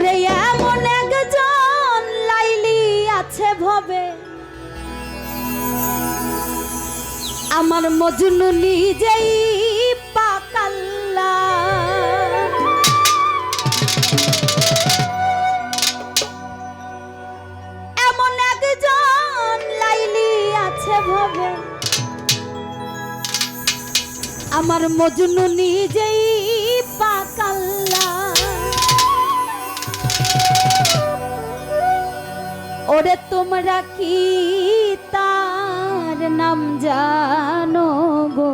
ওরে এমন একজন লাইলি আছে ভবে। আমার মজনু নিজেই পাকাল্লা। এমন একজন লাইলি আছে ভবে। আমার মজনু নিজেই পাকাল্লা। ওরে তোমরা কি তার নাম জানো গো।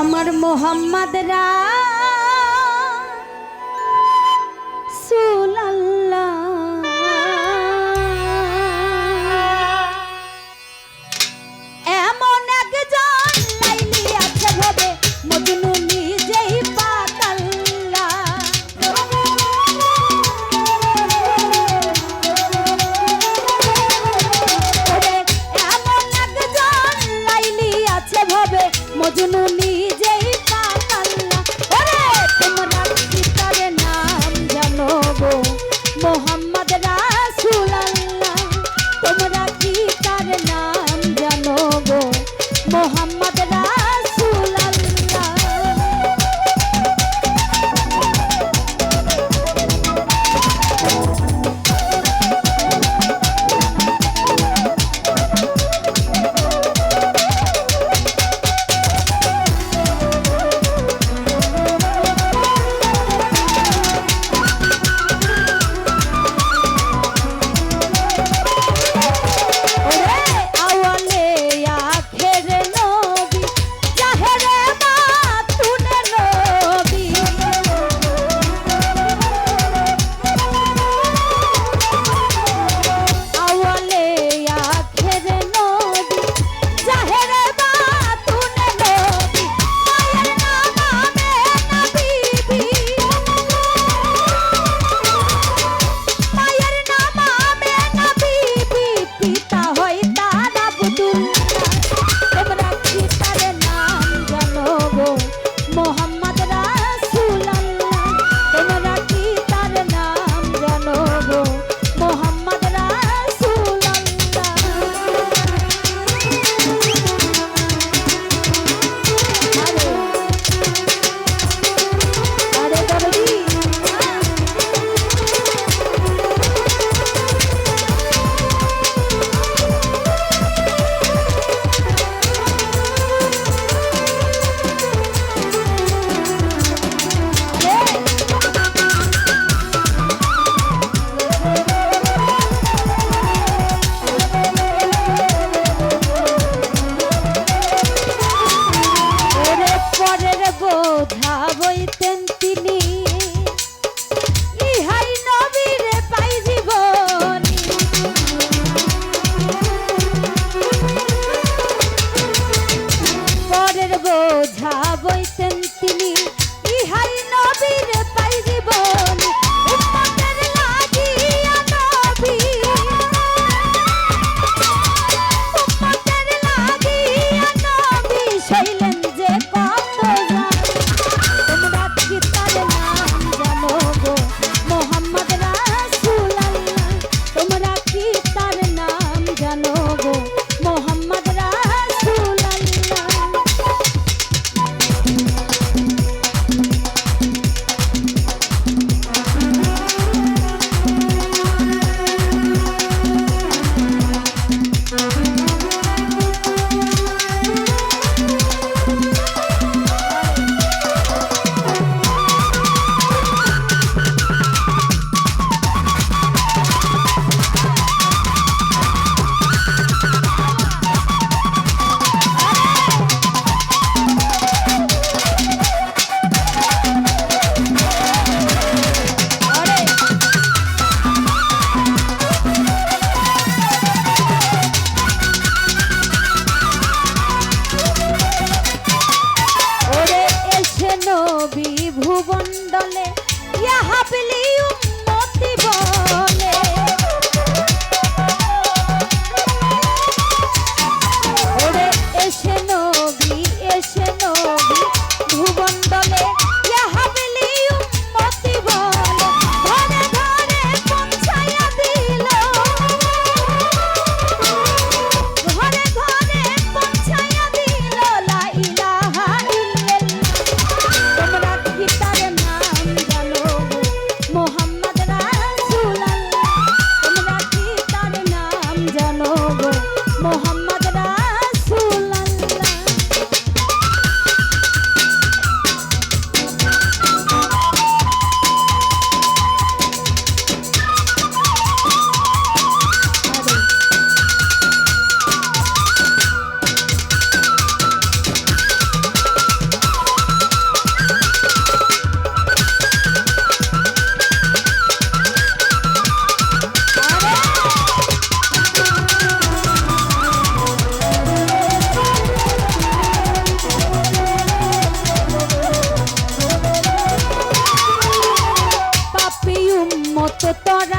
আমার মোহাম্মদ রা ना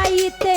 যাইতে